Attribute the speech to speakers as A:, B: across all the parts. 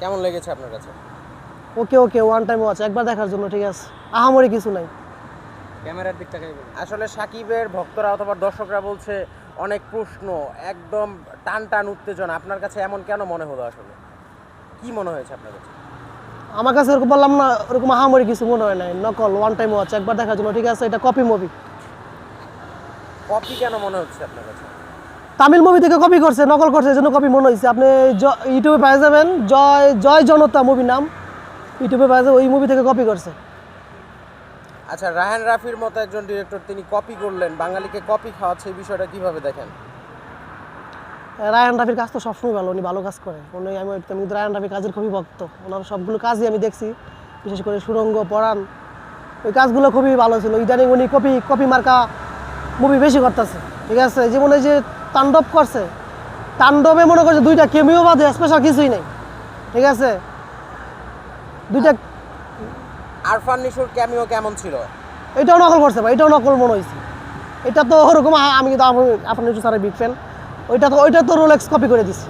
A: কেমন লেগেছে আপনার কাছে?
B: Okay okay one time watch একবার দেখার জন্য ঠিক আছে? আহামরি কিছু নাই।
C: ক্যামেরার দিক থেকে
A: আসলে সাকিবের ভক্তরা অথবা দর্শকরা বলছে অনেক প্রশ্ন একদম টান টান উত্তেজনা। আপনার কাছে এমন কেন মনে হলো আসলে? কি মনে হয়েছে আপনার কাছে?
B: আমার কাছে ওরকম বললাম না ওরকম আহামরি কিছু মনে হয় নাই। নকল ওয়ান টাইম ওয়াচ একবার দেখার জন্য ঠিক আছে? এটা কপি মুভি
A: কপি কেন মনে হচ্ছে আপনার কাছে?
B: তামিল মুভি থেকে কপি করছে নকল করছে এই জন্য কপি মনে হয়েছে আপনি ইউটিউবে পেয়ে যাবেন জয় জয় জনতা মুভি নাম। ইউটিউবে পেয়ে যাবেন ওই মুভি থেকে কপি করছে।
A: আচ্ছা রাহান রাফির মতো একজন ডিরেক্টর তিনি কপি করলেন বাঙালিকে কপি খাওয়াচ্ছে এই বিষয়টা কীভাবে দেখেন?
B: রায়হান রাফির কাজ তো সবসময় ভালো উনি ভালো কাজ করে। উনি আমি আমি কিন্তু রায়হান রাফির কাজের খুবই ভক্ত। ওনার সবগুলো কাজই আমি দেখছি বিশেষ করে সুরঙ্গ পড়ান ওই কাজগুলো খুবই ভালো ছিল। ইদানিং উনি কপি কপি মার্কা মুভি বেশি করতেছে। ঠিক আছে? যেমন এই যে তাণ্ডব করছে। তাণ্ডবে মনে করছে দুইটা কেমিও বাদে স্পেশাল কিছুই নেই। ঠিক আছে? দুইটা
A: আরফান নিশুর ক্যামিও কেমন ছিল?
B: এটাও নকল করছে ভাই এটাও নকল মনে হয়েছে এটা তো ওরকম আমি কিন্তু আপনার একটু স্যারের বিগ ফ্যান ওইটা তো ওইটা তো রোলেক্স কপি করে দিছি।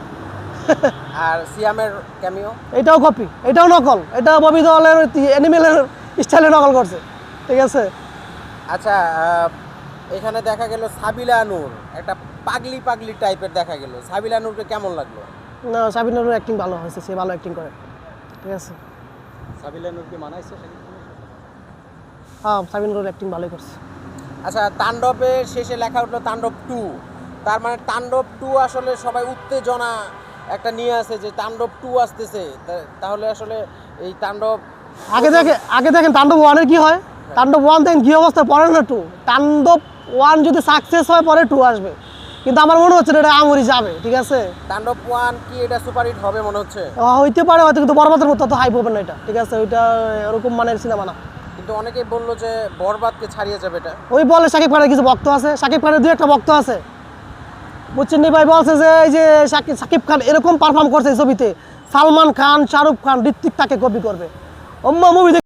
A: আর সিয়ামের ক্যামিও
B: এটাও কপি এটাও নকল। এটা ববি দলের অ্যানিমেলের স্টাইলে নকল করছে। ঠিক আছে?
A: আচ্ছা এখানে দেখা গেল সাবিলা নূর একটা পাগলি পাগলি টাইপের দেখা গেল। সাবিলা নূরকে কেমন লাগল?
B: না সাবিনারও অ্যাক্টিং ভালো হয়েছে সে ভালো অ্যাক্টিং করে। ঠিক আছে?
C: সাবিলা নূরকে মানাইছে হ্যাঁ সাথে?
B: হ্যাঁ অ্যাক্টিং ভালোই করছে।
A: আচ্ছা তাণ্ডবের শেষে লেখা উঠল তাণ্ডব টু তার মানে তাণ্ডব টু আসলে সবাই উত্তেজনা একটা নিয়ে আসে যে তাণ্ডব টু আসতেছে। তা- তাহলে আসলে এই তাণ্ডব
B: আগে দেখে আগে দেখেন তাণ্ডব ওয়ানের কি হয়? তাণ্ডব ওয়ান দেখেন কি অবস্থা পরে না টু তাণ্ডব ওয়ান যদি সাকসেস হয় পরে টু আসবে। কিন্তু আমার মনে হচ্ছে না এটা আমরি যাবে ঠিক আছে?
A: তাণ্ডব ওয়ান কি এটা সুপারহিট হবে মনে হচ্ছে?
B: হইতে পারে হয়তো কিন্তু বরবাদের মতো তো হাইপ হবে না এটা ঠিক আছে? ওইটা এরকম মানের সিনেমা না।
A: কিন্তু অনেকেই বলল যে বরবাদকে ছাড়িয়ে যাবে এটা।
B: ওই বলে সাকিব খানের কিছু ভক্ত আছে সাকিব খানের দু একটা ভক্ত আছে। বুঝছেন ভাই বলছে যে এই যে সাকিব সাকিব খান এরকম পারফর্ম করছে এই ছবিতে সালমান খান শাহরুখ খান ঋত্বিক তাকে কপি করবে। অম্মা মুভি